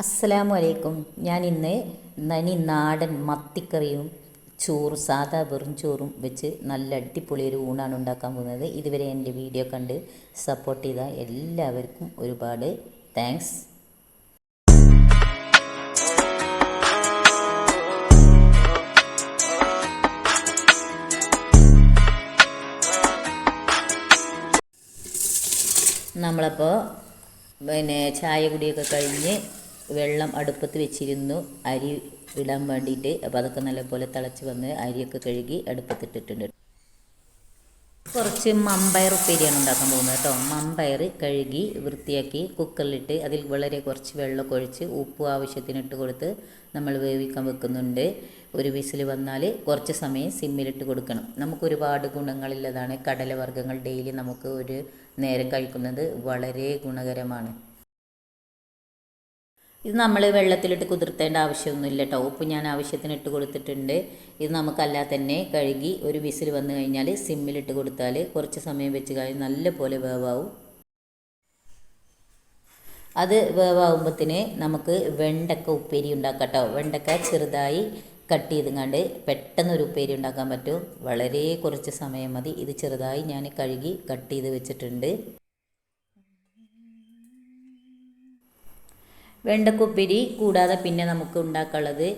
അസ്സലാമു അലൈക്കും ഞാൻ ഇന്ന് നനി നാടൻ മത്തിക്കറിയും ചോറ് സാധാ വെറും ചോറും വെച്ച് നല്ല അടിപൊളി ഒരു ഊണാണ് ഉണ്ടാക്കാൻ പോകുന്നത്. ഇതുവരെ എന്റെ വീഡിയോ കണ്ട് സപ്പോർട്ട് ചെയ്ത എല്ലാവർക്കും ഒരുപാട് താങ്ക്സ് നമ്മളപ്പോൾ പിന്നെ ചായ കുടിയൊക്കെ കഴിഞ്ഞ് വെള്ളം അടുപ്പത്ത് വെച്ചിരുന്നു. അരി ഇടാൻ വേണ്ടിയിട്ട്. അപ്പോൾ അതൊക്കെ നല്ലപോലെ തിളച്ച് വന്ന് അരിയൊക്കെ കഴുകി അടുപ്പത്തിട്ടിട്ടുണ്ട്. കുറച്ച് മമ്പയർ ഉപ്പേരിയാണ് ഉണ്ടാക്കാൻ പോകുന്നത് കേട്ടോ. മമ്പയർ കഴുകി വൃത്തിയാക്കി കുക്കറിലിട്ട് അതിൽ വളരെ കുറച്ച് വെള്ളമൊക്കെ ഒഴിച്ച് ഉപ്പ് ആവശ്യത്തിന് ഇട്ട് കൊടുത്ത് നമ്മൾ വേവിക്കാൻ വെക്കുന്നുണ്ട്. ഒരു വിസിൽ വന്നാൽ കുറച്ച് സമയം സിമ്മിലിട്ട് കൊടുക്കണം. നമുക്ക് ഒരുപാട് ഗുണങ്ങളുള്ളതാണ് കടലവർഗങ്ങൾ ഡെയിലി നമുക്ക് ഒരു നേരം കഴിക്കുന്നത് വളരെ ഗുണകരമാണ്. ഇത് നമ്മൾ വെള്ളത്തിലിട്ട് കുതിർത്തേണ്ട ആവശ്യമൊന്നുമില്ല കേട്ടോ ഉപ്പ് ഞാൻ ആവശ്യത്തിന് ഇട്ട് കൊടുത്തിട്ടുണ്ട്. ഇത് നമുക്കല്ലാതെ തന്നെ കഴുകി ഒരു വിസിൽ വന്നു കഴിഞ്ഞാൽ സിമ്മിലിട്ട് കൊടുത്താൽ കുറച്ച് സമയം വെച്ച് കഴിഞ്ഞ് നല്ല പോലെ വേവാവും. അത് വേവാകുമ്പത്തിന് നമുക്ക് വെണ്ടക്ക ഉപ്പേരി ഉണ്ടാക്കാം കേട്ടോ വെണ്ടക്ക ചെറുതായി കട്ട് ചെയ്തുങ്ങാണ്ട് പെട്ടെന്ന് ഒരു ഉപ്പേരി ഉണ്ടാക്കാൻ പറ്റും. വളരെ കുറച്ച് സമയം മതി. ഇത് ചെറുതായി ഞാൻ കഴുകി കട്ട് ചെയ്ത് വെച്ചിട്ടുണ്ട്. വെണ്ടക്കുപ്പേരി കൂടാതെ പിന്നെ നമുക്ക് ഉണ്ടാക്കാനുള്ളത്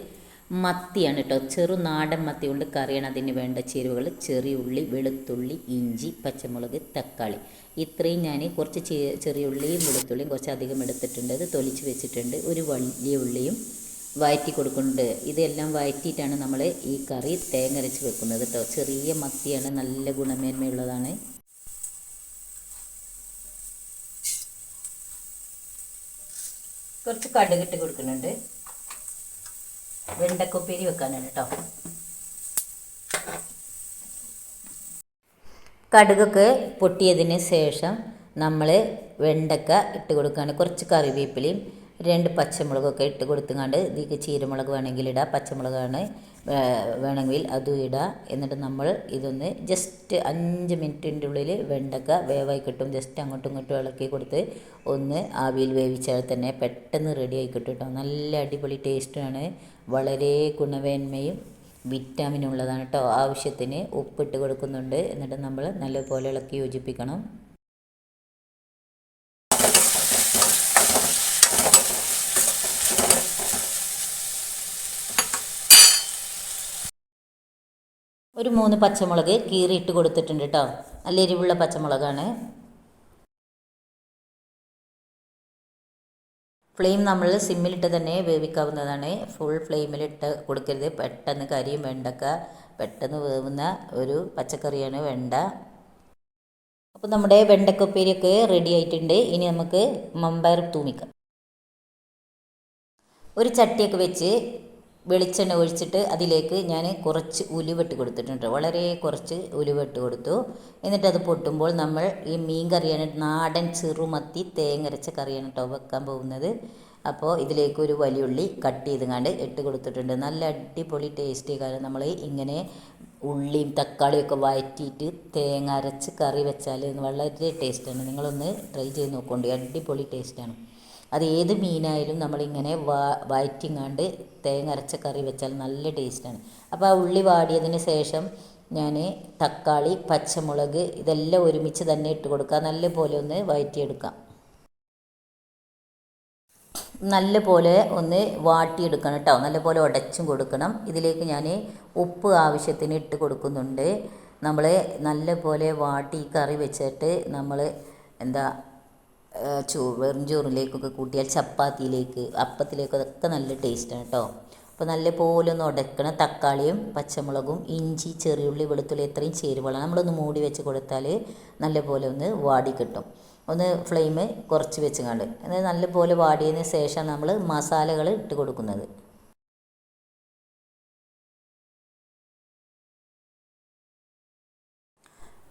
മത്തിയാണ് കേട്ടോ. ചെറു നാടൻ മത്തി കൊണ്ട് കറിയാണ് അതിന് വേണ്ട ചേരുവകൾ. ചെറിയ ഉള്ളി വെളുത്തുള്ളി ഇഞ്ചി പച്ചമുളക് തക്കാളി. ഇത്രയും ഞാൻ കുറച്ച് ചെറിയ ഉള്ളിയും വെളുത്തുള്ളിയും കുറച്ച് അധികം എടുത്തിട്ടുണ്ട്. അത് തൊലിച്ച് വെച്ചിട്ടുണ്ട്. ഒരു വലിയ ഉള്ളിയും വയറ്റി കൊടുക്കുന്നുണ്ട്. ഇതെല്ലാം വയറ്റിയിട്ടാണ് നമ്മൾ ഈ കറി തേങ്ങരച്ച് വെക്കുന്നത് കേട്ടോ. ചെറിയ മത്തിയാണ് നല്ല ഗുണമേന്മയുള്ളതാണ്. കുറച്ച് കടുക് ഇട്ട് കൊടുക്കുന്നുണ്ട്. വെണ്ടക്കുപ്പേരി വെക്കാനാണ് കേട്ടോ കടുകൊക്കെ പൊട്ടിയതിന് ശേഷം നമ്മൾ വെണ്ടക്ക ഇട്ട് കൊടുക്കുകയാണ് കുറച്ച് കറിവേപ്പിലയും രണ്ട് പച്ചമുളകൊക്കെ ഇട്ട് കൊടുത്തുകൊണ്ട് ഇതിലേക്ക് ചീരമുളക് വേണമെങ്കിൽ ഇടാം. പച്ചമുളകാണ് വേണമെങ്കിൽ അതും ഇടാം. എന്നിട്ട് നമ്മൾ ഇതൊന്ന് ജസ്റ്റ് അഞ്ച് മിനിറ്റിന്റെ ഉള്ളിൽ വെണ്ടക്ക വേവായി കിട്ടും. ജസ്റ്റ് അങ്ങോട്ടും ഇങ്ങോട്ടും ഇളക്കി കൊടുത്ത് ഒന്ന് ആവിയിൽ വേവിച്ചാൽ തന്നെ പെട്ടെന്ന് റെഡിയായി കിട്ടും കേട്ടോ നല്ല അടിപൊളി ടേസ്റ്റാണ് വളരെ ഗുണമേന്മയും വിറ്റാമിൻ ഉള്ളതാണ് കേട്ടോ ആവശ്യത്തിന് ഉപ്പിട്ട് കൊടുക്കുന്നുണ്ട്. എന്നിട്ട് നമ്മൾ നല്ലപോലെ ഇളക്കി യോജിപ്പിക്കണം. ഒരു മൂന്ന് പച്ചമുളക് കീറിയിട്ട് കൊടുത്തിട്ടുണ്ട് കേട്ടോ നല്ല എരിവുള്ള പച്ചമുളകാണ്. ഫ്ലെയിം നമ്മൾ സിമ്മിലിട്ട് തന്നെ വേവിക്കാവുന്നതാണ്. ഫുൾ ഫ്ലെയിമിലിട്ട് കൊടുക്കരുത്. പെട്ടെന്ന് കരിയും വെണ്ടക്ക പെട്ടെന്ന് വേവുന്ന ഒരു പച്ചക്കറിയാണ് വെണ്ട. അപ്പോൾ നമ്മുടെ വെണ്ടക്കൊപ്പേരിയൊക്കെ റെഡി ആയിട്ടുണ്ട്. ഇനി നമുക്ക് മമ്പയർ തൂമിക്കാം. ഒരു ചട്ടിയൊക്കെ വെച്ച് വെളിച്ചെണ്ണ ഒഴിച്ചിട്ട് അതിലേക്ക് ഞാൻ കുറച്ച് ഉലുവെട്ട് കൊടുത്തിട്ടുണ്ട്. വളരെ കുറച്ച് ഉലുവെട്ട് കൊടുത്തു. എന്നിട്ട് അത് പൊട്ടുമ്പോൾ നമ്മൾ ഈ മീൻ കറിയാണ് നാടൻ ചെറുമത്തി തേങ്ങരച്ച കറിയാണ് കേട്ടോ വെക്കാൻ പോകുന്നത്. അപ്പോൾ ഇതിലേക്ക് ഒരു വലിയുള്ളി കട്ട് ചെയ്തുകൊണ്ട് ഇട്ട് കൊടുത്തിട്ടുണ്ട്. നല്ല അടിപൊളി ടേസ്റ്റ് കാരണം നമ്മൾ ഇങ്ങനെ ഉള്ളിയും തക്കാളിയും ഒക്കെ വഴറ്റിയിട്ട് തേങ്ങ അരച്ച് കറി വെച്ചാൽ വളരെ ടേസ്റ്റാണ് നിങ്ങളൊന്ന് ട്രൈ ചെയ്ത് നോക്കോണ്ടി അടിപൊളി ടേസ്റ്റാണ് അത് ഏത് മീനായാലും നമ്മളിങ്ങനെ വാ വയറ്റിങ്ങാണ്ട് തേങ്ങ അരച്ച കറി വെച്ചാൽ നല്ല ടേസ്റ്റാണ്. അപ്പോൾ ആ ഉള്ളി വാടിയതിന് ശേഷം ഞാൻ തക്കാളി പച്ചമുളക് ഇതെല്ലാം ഒരുമിച്ച് തന്നെ ഇട്ട് കൊടുക്കുക. നല്ല പോലെ ഒന്ന് വഴറ്റിയെടുക്കാം നല്ല പോലെ ഒന്ന് വാട്ടിയെടുക്കണം കേട്ടോ. നല്ല പോലെ ഉടച്ചും കൊടുക്കണം. ഇതിലേക്ക് ഞാൻ ഉപ്പ് ആവശ്യത്തിന് ഇട്ട് കൊടുക്കുന്നുണ്ട്. നമ്മൾ നല്ല പോലെ വാട്ടി കറി വെച്ചിട്ട് നമ്മൾ എന്താ ചോ വെറും ചോറിലേക്കൊക്കെ കൂട്ടിയാൽ ചപ്പാത്തിയിലേക്ക് അപ്പത്തിലേക്ക് അതൊക്കെ നല്ല ടേസ്റ്റാണ് കേട്ടോ അപ്പോൾ നല്ല പോലെ ഒന്ന് ഉടക്കണം തക്കാളിയും പച്ചമുളകും ഇഞ്ചി ചെറിയുള്ളി വെളുത്തുള്ളി എത്രയും ചേരുവളം നമ്മളൊന്ന് മൂടി വെച്ച് കൊടുത്താൽ നല്ല പോലെ ഒന്ന് വാടി കിട്ടും. ഒന്ന് ഫ്ലെയിം കുറച്ച് വെച്ച് കണ്ട്. എന്നിട്ട് നല്ല പോലെ വാടിയതിന് ശേഷം നമ്മൾ മസാലകൾ ഇട്ട് കൊടുക്കുന്നത്.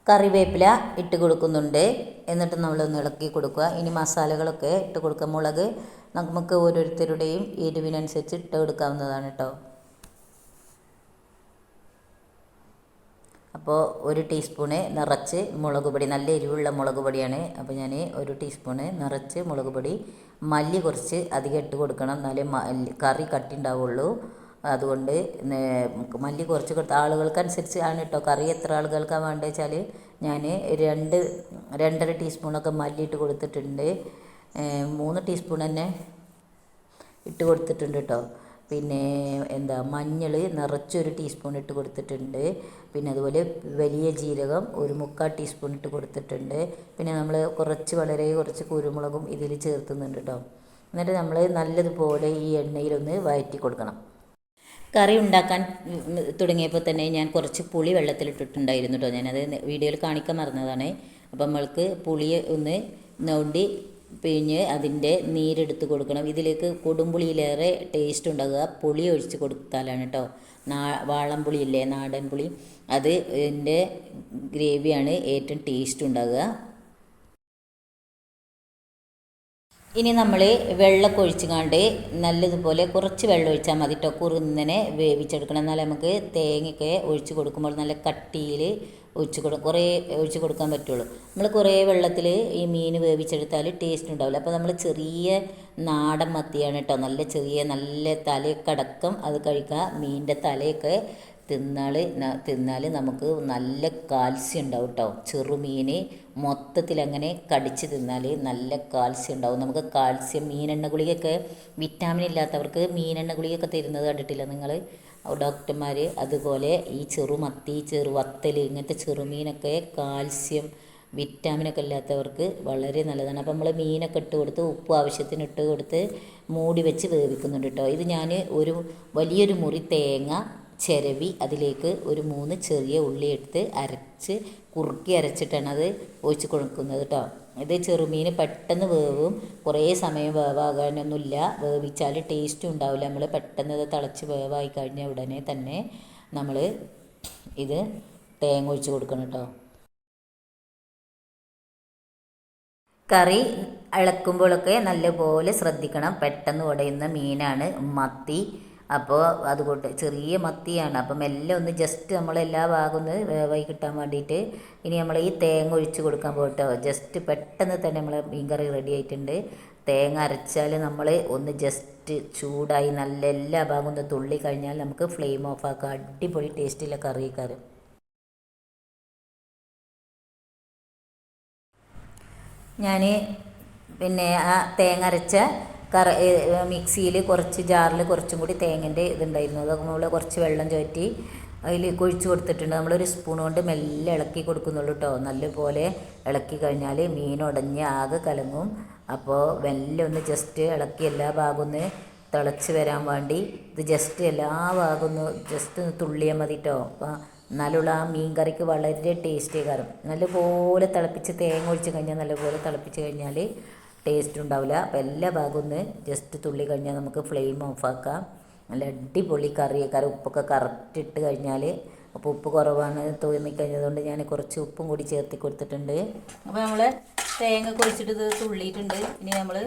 കറിവേപ്പില ഇട്ട് കൊടുക്കുന്നുണ്ട്. എന്നിട്ട് നമ്മളൊന്ന് ഇളക്കി കൊടുക്കുക. ഇനി മസാലകളൊക്കെ ഇട്ട് കൊടുക്കുക. മുളക് നമുക്ക് ഓരോരുത്തരുടെയും എരിവിനനുസരിച്ച് ഇട്ട് കൊടുക്കാവുന്നതാണ് കേട്ടോ. അപ്പോൾ ഒരു ടീസ്പൂണ് നിറച്ച് മുളക് പൊടി. നല്ല എരിവുള്ള മുളക് പൊടിയാണ്. അപ്പോൾ ഞാൻ ഒരു ടീസ്പൂണ് നിറച്ച് മുളക് പൊടി. മല്ലി കുറച്ച് അധികം ഇട്ട് കൊടുക്കണം. എന്നാലേ കറി കട്ടി ഉണ്ടാവുള്ളൂ അതുകൊണ്ട് മല്ലി കുറച്ച് കൊടുത്ത ആളുകൾക്കനുസരിച്ച് ആണ് കേട്ടോ കറി എത്ര ആളുകൾക്കാണ് വേണ്ടത് വെച്ചാൽ ഞാൻ രണ്ട് രണ്ടര ടീസ്പൂണൊക്കെ മല്ലി ഇട്ട് കൊടുത്തിട്ടുണ്ട്. മൂന്ന് ടീസ്പൂൺ തന്നെ ഇട്ട് കൊടുത്തിട്ടുണ്ട് കേട്ടോ പിന്നെ എന്താ മഞ്ഞൾ നിറച്ചൊരു ടീസ്പൂൺ ഇട്ട് കൊടുത്തിട്ടുണ്ട്. പിന്നെ അതുപോലെ വലിയ ജീരകം ഒരു മുക്കാൽ ടീസ്പൂൺ ഇട്ട് കൊടുത്തിട്ടുണ്ട്. പിന്നെ നമ്മൾ കുറച്ച് വളരെ കുറച്ച് കുരുമുളകും ഇതിൽ ചേർത്തുന്നുണ്ട് കേട്ടോ എന്നിട്ട് നമ്മൾ നല്ലതുപോലെ ഈ എണ്ണയിലൊന്ന് വഴറ്റി കൊടുക്കണം. കറി ഉണ്ടാക്കാൻ തുടങ്ങിയപ്പോൾ തന്നെ ഞാൻ കുറച്ച് പുളി വെള്ളത്തിലിട്ടിട്ടുണ്ടായിരുന്നു കേട്ടോ. ഞാനത് വീഡിയോയിൽ കാണിക്കാൻ മറന്നതാണ്. അപ്പം നമ്മൾക്ക് പുളി ഒന്ന് നോണ്ടി പിഴിഞ്ഞ് അതിന്റെ നീരെടുത്ത് കൊടുക്കണം. ഇതിലേക്ക് കൊടുമ്പുളിയിലേറെ ടേസ്റ്റ് ഉണ്ടാകുക പുളി ഒഴിച്ച് കൊടുത്താലാണ് കേട്ടോ. നാ വാളംപുളിയില്ലേ നാടൻ പുളി അത് എന്റെ ഗ്രേവിയാണ് ഏറ്റവും ടേസ്റ്റ് ഉണ്ടാകുക. ഇനി നമ്മൾ വെള്ളമൊക്കെ ഒഴിച്ചുകാണ്ട് നല്ലതുപോലെ കുറച്ച് വെള്ളം ഒഴിച്ചാൽ മതി കേട്ടോ കുറുന്നനെ വേവിച്ചെടുക്കണം. എന്നാലേ നമുക്ക് തേങ്ങയൊക്കെ ഒഴിച്ച് കൊടുക്കുമ്പോൾ നല്ല കട്ടിയിൽ ഒഴിച്ച് കൊടു കുറേ ഒഴിച്ച് കൊടുക്കാൻ പറ്റുള്ളൂ. നമ്മൾ കുറേ വെള്ളത്തിൽ ഈ മീൻ വേവിച്ചെടുത്താൽ ടേസ്റ്റ് ഉണ്ടാവില്ല. അപ്പോൾ നമ്മൾ ചെറിയ നാടൻ മത്തിയാണ് കേട്ടോ നല്ല ചെറിയ നല്ല തലയൊക്കെ അടക്കം അത് കഴിക്കുക. മീനിന്റെ തലയൊക്കെ തിന്നാൽ തിന്നാൽ നമുക്ക് നല്ല കാൽസ്യം ഉണ്ടാവും കേട്ടോ ചെറുമീൻ മൊത്തത്തിൽ അങ്ങനെ കടിച്ച് തിന്നാൽ നല്ല കാൽസ്യം ഉണ്ടാവും. നമുക്ക് കാൽസ്യം മീനെണ്ണ ഗുളികയൊക്കെ വിറ്റാമിൻ ഇല്ലാത്തവർക്ക് മീനെണ്ണ ഗുളികയൊക്കെ തരുന്നത് കണ്ടിട്ടില്ല നിങ്ങൾ ഡോക്ടർമാർ അതുപോലെ ഈ ചെറുമത്തി ചെറുവത്തൽ ഇങ്ങനത്തെ ചെറുമീനൊക്കെ കാൽസ്യം വിറ്റാമിനൊക്കെ ഇല്ലാത്തവർക്ക് വളരെ നല്ലതാണ്. അപ്പോൾ നമ്മൾ മീനൊക്കെ ഇട്ട് കൊടുത്ത് ഉപ്പ് ആവശ്യത്തിന് ഇട്ട് കൊടുത്ത് മൂടി വെച്ച് വേവിക്കുന്നുണ്ട് കേട്ടോ ഇത് ഞാൻ ഒരു വലിയൊരു മുറി തേങ്ങ ചിരവി അതിലേക്ക് ഒരു മൂന്ന് ചെറിയ ഉള്ളി എടുത്ത് അരച്ച് കുറുക്കി അരച്ചിട്ടാണ് അത് ഒഴിച്ച് കൊടുക്കുന്നത് കേട്ടോ ഇത് ചെറുമീൻ പെട്ടെന്ന് വേവും കുറേ സമയം വേവാകാനൊന്നുമില്ല. വേവിച്ചാൽ ടേസ്റ്റും ഉണ്ടാവില്ല. നമ്മൾ പെട്ടെന്ന് ഇത് തിളച്ച് വേവായി കഴിഞ്ഞ ഉടനെ തന്നെ നമ്മൾ ഇത് തേങ്ങ ഒഴിച്ച് കൊടുക്കണം കേട്ടോ കറി ഇളക്കുമ്പോഴൊക്കെ നല്ലപോലെ ശ്രദ്ധിക്കണം. പെട്ടെന്ന് ഉടയുന്ന മീനാണ് മത്തി. അപ്പോൾ അതുകൊണ്ട് ചെറിയ മത്തിയാണ്. അപ്പം എല്ലാം ഒന്ന് ജസ്റ്റ് നമ്മൾ എല്ലാ ഭാഗം വേവായി കിട്ടാൻ വേണ്ടിയിട്ട് ഇനി നമ്മൾ ഈ തേങ്ങ ഒഴിച്ച് കൊടുക്കാൻ പോട്ടോ ജസ്റ്റ് പെട്ടെന്ന് തന്നെ നമ്മൾ മീൻകറി റെഡി ആയിട്ടുണ്ട്. തേങ്ങ അരച്ചാൽ നമ്മൾ ഒന്ന് ജസ്റ്റ് ചൂടായി നല്ല എല്ലാ ഭാഗവും ഒന്ന് തുള്ളി കഴിഞ്ഞാൽ നമുക്ക് ഫ്ലെയിം ഓഫ് ആക്കാം. അടിപൊളി ടേസ്റ്റില്ല കറി ഞാൻ പിന്നെ ആ തേങ്ങ അരച്ച കറ മിക്സിയിൽ കുറച്ച് ജാറിൽ കുറച്ചും കൂടി തേങ്ങന്റെ ഇതുണ്ടായിരുന്നു. അതൊക്കെ നമ്മൾ കുറച്ച് വെള്ളം ചോറ്റി അതിൽ കൊഴിച്ച് കൊടുത്തിട്ടുണ്ട്. നമ്മളൊരു സ്പൂൺ കൊണ്ട് മെല്ലെ ഇളക്കി കൊടുക്കുന്നുള്ളൂ കേട്ടോ നല്ലപോലെ ഇളക്കി കഴിഞ്ഞാൽ മീൻ ഉടഞ്ഞ് ആകെ കലങ്ങും. അപ്പോൾ മെല്ലെ ഒന്ന് ജസ്റ്റ് ഇളക്കി എല്ലാ ഭാഗവും ഒന്ന് തിളച്ച് വരാൻ വേണ്ടി ഇത് ജസ്റ്റ് എല്ലാ ഭാഗവും ഒന്ന് ജസ്റ്റ് ഒന്ന് തുള്ളിയാൽ മതി കേട്ടോ അപ്പോൾ എന്നാലുള്ള ആ മീൻ കറിക്ക് വളരെ ടേസ്റ്റി കാരണം. നല്ലപോലെ തിളപ്പിച്ച് തേങ്ങ ഒഴിച്ച് കഴിഞ്ഞാൽ നല്ലപോലെ തിളപ്പിച്ച് കഴിഞ്ഞാൽ ടേസ്റ്റ് ഉണ്ടാവില്ല. അപ്പോൾ എല്ലാ ഭാഗവും ഒന്ന് ജസ്റ്റ് തുള്ളി കഴിഞ്ഞാൽ നമുക്ക് ഫ്ലെയിം ഓഫാക്കാം നല്ല അടിപൊളി കറി കറി ഉപ്പൊക്കെ കറക്റ്റ് ഇട്ട് കഴിഞ്ഞാൽ അപ്പോൾ ഉപ്പ് കുറവാണ് തോന്നിക്കഴിഞ്ഞതുകൊണ്ട് ഞാൻ കുറച്ച് ഉപ്പും കൂടി ചേർത്തി കൊടുത്തിട്ടുണ്ട്. അപ്പോൾ നമ്മൾ തേങ്ങ കുഴിച്ചിട്ട് തുള്ളിയിട്ടുണ്ട്. ഇനി നമ്മൾ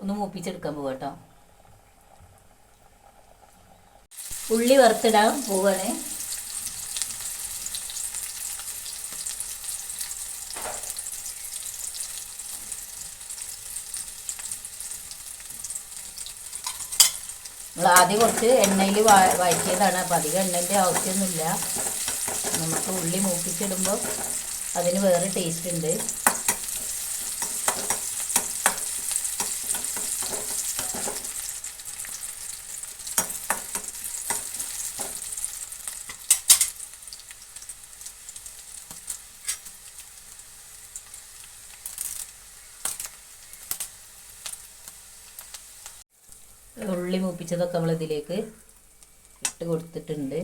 ഒന്ന് മൂപ്പിച്ചെടുക്കാൻ പോവാം കേട്ടോ ഉള്ളി വറുത്തിടാൻ പോവാണ്. ആദ്യം കുറച്ച് എണ്ണയിൽ വഴറ്റിയതാണ്. അപ്പോൾ അധികം എണ്ണന്റെ ആവശ്യമൊന്നുമില്ല. നമുക്ക് ഉള്ളി മൂപ്പിച്ചിടുമ്പോൾ അതിന് വേറെ ടേസ്റ്റ് ഉണ്ട്. ഉള്ളി മൂപ്പിച്ചതൊക്കെ നമ്മൾ ഇതിലേക്ക് ഇട്ട് കൊടുത്തിട്ടുണ്ട്.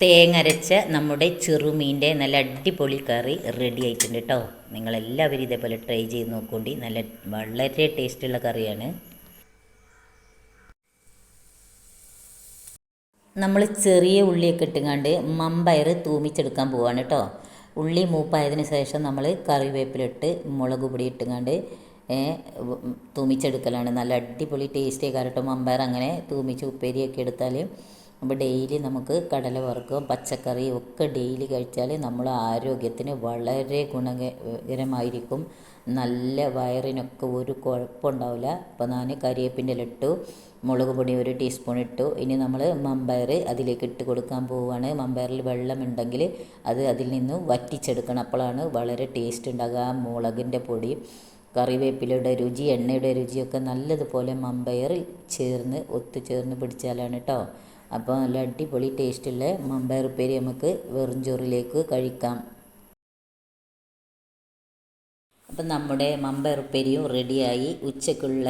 തേങ്ങ അരച്ച നമ്മുടെ ചെറുമീന്റെ നല്ല അടിപൊളി കറി റെഡി ആയിട്ടുണ്ട് കേട്ടോ നിങ്ങളെല്ലാവരും ഇതേപോലെ ട്രൈ ചെയ്ത് നോക്കൂണ്ടി. നല്ല വളരെ ടേസ്റ്റുള്ള കറിയാണ്. നമ്മൾ ചെറിയ ഉള്ളിയൊക്കെ ഇട്ടുകൊണ്ട് മമ്പയർ തൂമിച്ചെടുക്കാൻ പോവാണ് കേട്ടോ ഉള്ളി മൂപ്പായതിന് ശേഷം നമ്മൾ കറിവേപ്പിലിട്ട് മുളക് പൊടി ഇട്ടുകൊണ്ട് തൂമിച്ചെടുക്കലാണ്. നല്ല അടിപൊളി ടേസ്റ്റ് കാരട്ടോ മമ്പയർ അങ്ങനെ തൂമിച്ച് ഉപ്പേരിയൊക്കെ എടുത്താൽ അപ്പോൾ ഡെയിലി നമുക്ക് കടല വറുക്കും പച്ചക്കറി ഒക്കെ ഡെയിലി കഴിച്ചാൽ നമ്മളെ ആരോഗ്യത്തിന് വളരെ ഗുണകരമായിരിക്കും. നല്ല വയറിനൊക്കെ ഒരു കുഴപ്പമുണ്ടാവില്ല. അപ്പോൾ ഞാൻ കരിയേപ്പിന്റെ ഇട്ടു മുളക് പൊടി ഒരു ടീസ്പൂൺ ഇട്ടു. ഇനി നമ്മൾ മമ്പയർ അതിലേക്ക് ഇട്ട് കൊടുക്കാൻ പോവുകയാണ്. മമ്പയറിൽ വെള്ളമുണ്ടെങ്കിൽ അത് അതിൽ നിന്ന് വറ്റിച്ചെടുക്കണം. അപ്പോഴാണ് വളരെ ടേസ്റ്റ് ഉണ്ടാകുക മുളകിന്റെ പൊടി കറിവേപ്പിലയുടെ രുചി എണ്ണയുടെ രുചിയൊക്കെ നല്ലതുപോലെ മമ്പയറിൽ ചേർന്ന് ഒത്തുചേർന്ന് പിടിച്ചാലാണ് കേട്ടോ. അപ്പോൾ നല്ല അടിപൊളി ടേസ്റ്റുള്ള മമ്പയർ ഉപ്പേരി നമുക്ക് വെറും ചോറിലേക്ക് കഴിക്കാം. അപ്പം നമ്മുടെ മമ്പയർ ഉപ്പേരിയും റെഡിയായി. ഉച്ചക്കുള്ള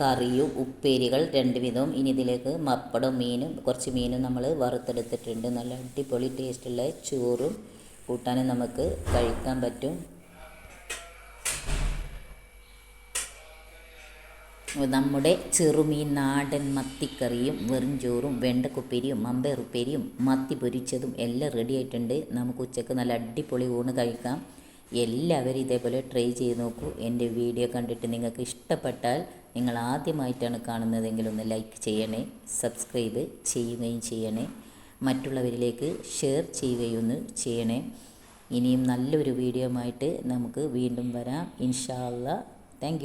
കറിയും ഉപ്പേരികൾ രണ്ട് വിധവും ഇനി ഇതിലേക്ക് മപ്പടം മീനും കുറച്ച് മീനും നമ്മൾ വറുത്തെടുത്തിട്ടുണ്ട്. നല്ല അടിപൊളി ടേസ്റ്റുള്ള ചോറും കൂട്ടാനും നമുക്ക് കഴിക്കാൻ പറ്റും. നമ്മുടെ ചെറുമീൻ നാടൻ മത്തിക്കറിയും വെറും ചോറും വെണ്ടക്കുപ്പേരിയും മമ്പയറുപ്പേരിയും മത്തി പൊരിച്ചതും എല്ലാം റെഡി ആയിട്ടുണ്ട്. നമുക്ക് ഉച്ചയ്ക്ക് നല്ല അടിപൊളി ഊണ് കഴിക്കാം. എല്ലാവരും ഇതേപോലെ ട്രൈ ചെയ്ത് നോക്കൂ. എന്റെ വീഡിയോ കണ്ടിട്ട് നിങ്ങൾക്ക് ഇഷ്ടപ്പെട്ടാൽ നിങ്ങൾ ആദ്യമായിട്ടാണ് കാണുന്നതെങ്കിൽ ഒന്ന് ലൈക്ക് ചെയ്യണേ സബ്സ്ക്രൈബ് ചെയ്യുകയും ചെയ്യണേ മറ്റുള്ളവരിലേക്ക് ഷെയർ ചെയ്യുകയും ചെയ്യണേ. ഇനിയും നല്ലൊരു വീഡിയോ ആയിട്ട് നമുക്ക് വീണ്ടും വരാം. ഇൻഷാല്ല താങ്ക്